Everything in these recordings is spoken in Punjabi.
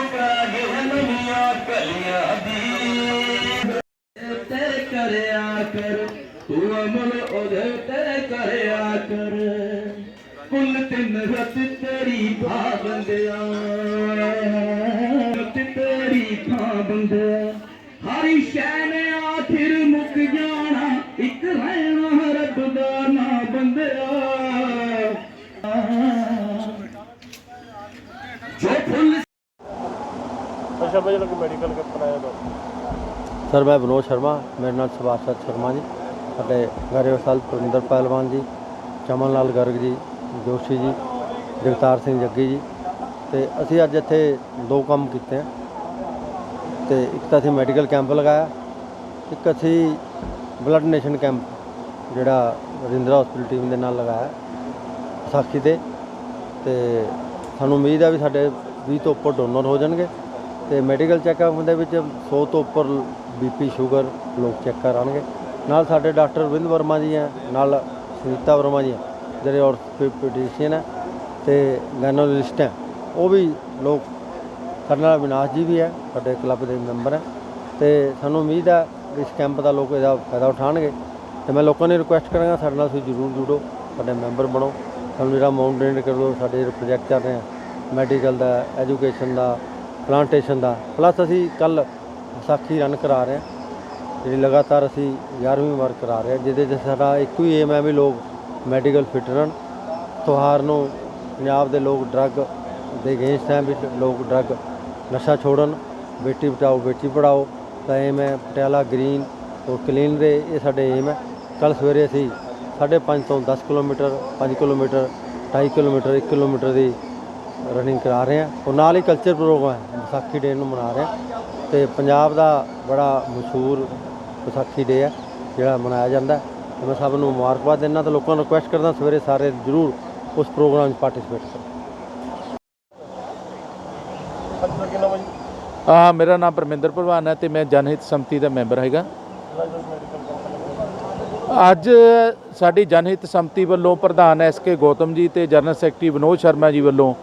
ਮੁਕਾ ਗਿਆ ਕਲੀਆਂ ਦੀ ਤੇ ਕਰਿਆ ਕਰ, ਤੂੰ ਅਮਲ ਉਹਦੇ ਤੇ ਕਰਿਆ ਕਰ। ਕੁੱਲ ਤਿੰਨ ਰਤ ਤੇਰੀ ਭਾ ਰਤ ਤੇਰੀ ਭਾ ਹਰੀ ਸ਼ੈਨ ਅੱਛਾ ਬਈ ਜਿਹੜਾ ਮੈਡੀਕਲ ਕੈਂਪ ਲਾਇਆ ਸਰ, ਮੈਂ ਵਿਨੋਦ ਸ਼ਰਮਾ, ਮੇਰੇ ਨਾਲ ਸੁਭਾਸ਼ ਸ਼ਰਮਾ ਜੀ, ਸਾਡੇ ਗਾਰੇਵਾਲ ਪ੍ਰਵਿੰਦਰ ਪਹਿਲਵਾਨ ਜੀ, ਚਮਨ ਲਾਲ ਗਰਗ ਜੀ, ਜੋਸ਼ੀ ਜੀ, ਜਗਤਾਰ ਸਿੰਘ ਜੱਗੀ ਜੀ। ਤੇ ਅਸੀਂ ਅੱਜ ਇੱਥੇ ਦੋ ਕੰਮ ਕੀਤੇ ਆ। ਤੇ ਇੱਕ ਤਾਂ ਅਸੀਂ ਮੈਡੀਕਲ ਕੈਂਪ ਲਗਾਇਆ, ਇੱਕ ਅਸੀਂ ਬਲੱਡ ਨੇਸ਼ਨ ਕੈਂਪ ਜਿਹੜਾ ਰਜਿੰਦਰਾ ਹਸਪੀਟਲ ਟੀਮ ਦੇ ਨਾਲ ਲਗਾਇਆ, ਵਿਸਾਖੀ ਦੇ ਤੇ ਸਾਨੂੰ ਉਮੀਦ ਆ ਵੀ ਸਾਡੇ 20 ਤੋਂ ਉੱਪਰ ਡੋਨਰ ਹੋ ਜਾਣਗੇ। ਤੇ ਮੈਡੀਕਲ ਚੈੱਕਅਪ ਦੇ ਵਿੱਚ 100 ਤੋਂ ਉੱਪਰ ਬੀਪੀ ਸ਼ੂਗਰ ਲੋਕ ਚੈੱਕ ਕਰਾਉਣਗੇ। ਨਾਲ ਸਾਡੇ ਡਾਕਟਰ ਵਿੰਦ ਵਰਮਾ ਜੀ ਹੈ ਨਾਲ ਸੁਨੀਤਾ ਵਰਮਾ ਜੀ ਹੈ, ਜਿਹੜੇ ਔਰਥੋਪੈਡਿਸ਼ੀਅਨ ਹੈ ਤੇ ਗੈਨੋਲੋਜਿਸਟ ਹੈ। ਉਹ ਵੀ ਲੋਕ ਸਾਡੇ ਨਾਲ ਅਵਿਨਾਸ਼ ਜੀ ਵੀ ਹੈ ਸਾਡੇ ਕਲੱਬ ਦੇ ਮੈਂਬਰ ਹੈ। ਤੇ ਸਾਨੂੰ ਉਮੀਦ ਹੈ ਇਸ ਕੈਂਪ ਦਾ ਲੋਕ ਇਹਦਾ ਫਾਇਦਾ ਉਠਾਉਣਗੇ। ਤੇ ਮੈਂ ਲੋਕਾਂ ਨੂੰ ਰਿਕੁਐਸਟ ਕਰਾਂਗਾ ਸਾਡੇ ਨਾਲ ਤੁਸੀਂ ਜ਼ਰੂਰ ਜੁੜੋ ਸਾਡੇ ਮੈਂਬਰ ਬਣੋ। ਸਾਨੂੰ ਜਿਹੜਾ ਅਮਾਉਂਟ ਡੋਨੇਟ ਕਰ ਦਿਓ ਸਾਡੇ ਜਿਹੜੇ ਪ੍ਰੋਜੈਕਟ ਚੱਲ ਰਹੇ ਆ ਮੈਡੀਕਲ ਦਾ ਐਜੂਕੇਸ਼ਨ ਦਾ ਪਲਾਂਟੇਸ਼ਨ ਦਾ। ਪਲੱਸ ਅਸੀਂ ਕੱਲ ਵਿਸਾਖੀ ਰਨ ਕਰਾ ਰਹੇ ਹਾਂ। ਜਿਹੜੀ ਲਗਾਤਾਰ ਅਸੀਂ 11ਵੀਂ ਵਾਰ ਕਰਾ ਰਹੇ ਹਾਂ, ਜਿਹਦੇ 'ਚ ਸਾਡਾ ਇੱਕੋ ਹੀ ਏਮ ਹੈ ਵੀ ਲੋਕ ਮੈਡੀਕਲ ਫਿਟ ਰਹਿਣ। ਤਿਉਹਾਰ ਨੂੰ ਪੰਜਾਬ ਦੇ ਲੋਕ ਡਰੱਗ ਦੇ ਅਗੇਂਸਟ ਹੈ ਵੀ ਲੋਕ ਡਰੱਗ ਨਸ਼ਾ ਛੋੜਨ। ਬੇਟੀ ਬਚਾਓ, ਬੇਟੀ ਪੜਾਓ ਦਾ ਏਮ ਹੈ ਪਟਿਆਲਾ ਗ੍ਰੀਨ ਔਰ ਕਲੀਨ ਦੇ ਇਹ ਸਾਡੇ ਏਮ ਹੈ। ਕੱਲ ਸਵੇਰੇ ਅਸੀਂ 5.5 ਤੋਂ 10 ਕਿਲੋਮੀਟਰ 5 ਕਿਲੋਮੀਟਰ 2.5 ਕਿਲੋਮੀਟਰ 1 ਕਿਲੋਮੀਟਰ ਦੀ ਰਨਿੰਗ ਕਰਾ ਰਹੇ ਹਾਂ ਔਰ ਨਾਲ ਹੀ ਕਲਚਰ ਪ੍ਰੋਗਰਾਮ ਹੈ, ਵਿਸਾਖੀ ਡੇ ਨੂੰ ਮਨਾ ਰਹੇ ਹਾਂ ਤੇ ਪੰਜਾਬ ਦਾ ਬੜਾ ਮਸ਼ਹੂਰ ਵਿਸਾਖੀ ਡੇ ਹੈ, ਜਿਹੜਾ ਮਨਾਇਆ ਜਾਂਦਾ ਹੈ। ਤੇ ਮੈਂ ਸਭ ਨੂੰ ਮੁਬਾਰਕਬਾਦ ਦਿੰਦਾ ਤੇ ਲੋਕਾਂ ਨੂੰ ਰਿਕੁਐਸਟ ਕਰਦਾ ਸਵੇਰੇ ਸਾਰੇ ਜ਼ਰੂਰ ਉਸ ਪ੍ਰੋਗਰਾਮ 'ਚ ਪਾਰਟਿਸਿਪੇਟ ਕਰੋ। ਅੱਜ ਆ ਮੇਰਾ ਨਾਮ ਪਰਮਿੰਦਰ ਭਲਵਾਨ ਹੈ ਤੇ ਮੈਂ ਜਨਹਿਤ ਸੰਮਤੀ ਦਾ ਮੈਂਬਰ ਹੈਗਾ। ਅੱਜ ਸਾਡੀ ਜਨਹਿਤ ਸੰਮਤੀ ਵੱਲੋਂ ਪ੍ਰਧਾਨ ਐਸ ਕੇ ਗੌਤਮ ਜੀ ਤੇ ਜਨਰਲ ਸੈਕਟਰੀ ਵਿਨੋਦ ਸ਼ਰਮਾ ਜੀ ਵੱਲੋਂ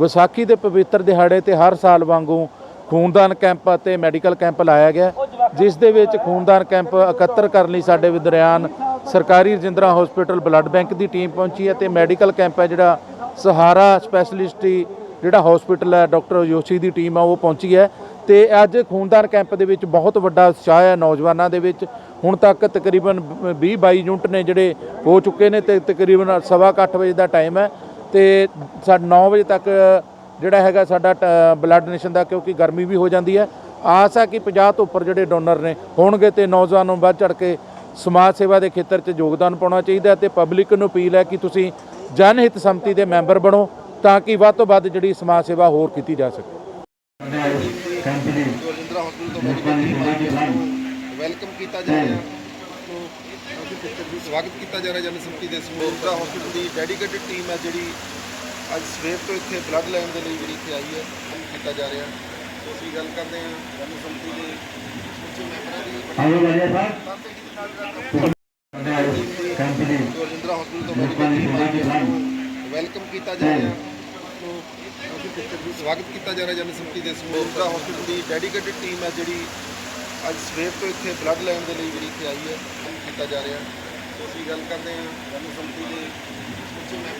ਵਿਸਾਖੀ ਦੇ ਪਵਿੱਤਰ ਦਿਹਾੜੇ ਤੇ ਹਰ ਸਾਲ ਵਾਂਗੂ ਖੂਨਦਾਨ ਕੈਂਪ ਅਤੇ ਮੈਡੀਕਲ ਕੈਂਪ ਲਾਇਆ ਗਿਆ। ਜਿਸ ਦੇ ਵਿੱਚ ਖੂਨਦਾਨ ਕੈਂਪ ਇਕੱਤਰ ਕਰਨ ਲਈ ਸਾਡੇ ਵਿਦਰਿਆਨ ਸਰਕਾਰੀ ਰਜਿੰਦਰਾ ਹਸਪੀਟਲ, ਬਲੱਡ ਬੈਂਕ ਦੀ ਟੀਮ ਪਹੁੰਚੀ ਹੈ ਤੇ ਮੈਡੀਕਲ ਕੈਂਪ ਹੈ ਜਿਹੜਾ ਸਹਾਰਾ ਸਪੈਸ਼ਲਿਸਟੀ ਜਿਹੜਾ ਹਸਪੀਟਲ ਹੈ, ਡਾਕਟਰ ਯੋਸ਼ੀ ਦੀ ਟੀਮ ਆ, ਉਹ ਪਹੁੰਚੀ ਹੈ। ਤੇ ਅੱਜ ਖੂਨਦਾਨ ਕੈਂਪ ਦੇ ਵਿੱਚ ਬਹੁਤ ਵੱਡਾ ਉਤਸ਼ਾਹ ਹੈ ਨੌਜਵਾਨਾਂ ਦੇ ਵਿੱਚ। ਹੁਣ ਤੱਕ ਤਕਰੀਬਨ 20 22 ਯੂਨਿਟ ਨੇ ਜਿਹੜੇ ਹੋ ਚੁੱਕੇ ਨੇ ਤੇ ਤਕਰੀਬਨ ਸਵਾ ਕੁ ਅੱਠ ਵਜੇ ਦਾ ਟਾਈਮ ਹੈ। ਤੇ ਸਾਡਾ 9 ਵਜੇ ਤੱਕ ਜਿਹੜਾ ਹੈਗਾ ਸਾਡਾ ਬਲੱਡ ਡੋਨੇਸ਼ਨ ਦਾ ਕਿਉਂਕਿ ਗਰਮੀ ਵੀ ਹੋ ਜਾਂਦੀ ਹੈ। ਆਸ ਹੈ ਕਿ 50 ਤੋਂ ਉੱਪਰ ਜਿਹੜੇ ਡੋਨਰ ਨੇ ਹੋਣਗੇ ਤੇ ਨੌਜਵਾਨਾਂ ਨੂੰ ਵੱਧ ਚੜ ਕੇ ਸਮਾਜ ਸੇਵਾ ਦੇ ਖੇਤਰ 'ਚ ਯੋਗਦਾਨ ਪਾਉਣਾ ਚਾਹੀਦਾ ਹੈ ਤੇ ਪਬਲਿਕ ਨੂੰ ਅਪੀਲ ਹੈ ਕਿ ਤੁਸੀਂ ਜਨ ਹਿੱਤ ਸੰਮਤੀ ਦੇ ਮੈਂਬਰ ਬਣੋ ਤਾਂ ਕਿ ਵੱਧ ਤੋਂ ਵੱਧ ਜਿਹੜੀ ਸਮਾਜ ਸੇਵਾ ਹੋਰ ਕੀਤੀ ਜਾ ਸਕੇ। ਰਜਿੰਦਰਾ ਹਸਪੀਟਲ ਤੋਂ ਮੈਡੀਕਲ ਵੈਲਕਮ ਕੀਤਾ ਜਾ ਰਿਹਾ ਸਵਾਗਤ ਕੀਤਾ ਜਾ ਰਿਹਾ ਜਨ ਸੰਮਤੀ ਦੇ ਸਮੂਹ ਹਸਪੀਟਲ ਦੀ ਡੈਡੀਕੇਟਿਡ ਟੀਮ ਹੈ ਜਿਹੜੀ ਅੱਜ ਸਵੇਰ ਤੋਂ ਇੱਥੇ ਬਲੱਡ ਲੈਣ ਦੇ ਲਈ ਜਿਹੜੀ ਇੱਥੇ ਆਈ ਹੈ ਕੀਤਾ ਜਾ ਰਿਹਾ। ਸੋ ਅਸੀਂ ਗੱਲ ਕਰਦੇ ਹਾਂ ਜਨ ਸੰਮਤੀ ਦੇ ਮੈਂਬਰਾਂ ਦੀ। ਕੰਪਨੀ ਹਸਪੀਟਲ ਤੋਂ ਵੈਲਕਮ ਕੀਤਾ। ਜਾ ਰਿਹਾ। ਸਵਾਗਤ ਕੀਤਾ ਜਾ ਰਿਹਾ ਜਨ ਸੰਮਤੀ ਦੇ ਸਮੂਹ ਹਸਪੀਟਲ ਦੀ ਡੈਡੀਕੇਟਿਡ ਟੀਮ ਹੈ ਜਿਹੜੀ ਅੱਜ ਸਵੇਰ ਤੋਂ ਇੱਥੇ ਬਲੱਡ ਲੈਣ ਦੇ ਲਈ ਜਿਹੜੀ ਇੱਥੇ ਆਈ ਹੈ। ਕੀਤਾ ਜਾ ਰਿਹਾ। ਸੋ ਅਸੀਂ ਗੱਲ ਕਰਦੇ ਹਾਂ। ਜਨ ਸੰਮਤੀ ਦੇ ਉੱਚ ਮੈਂਬਰਾਂ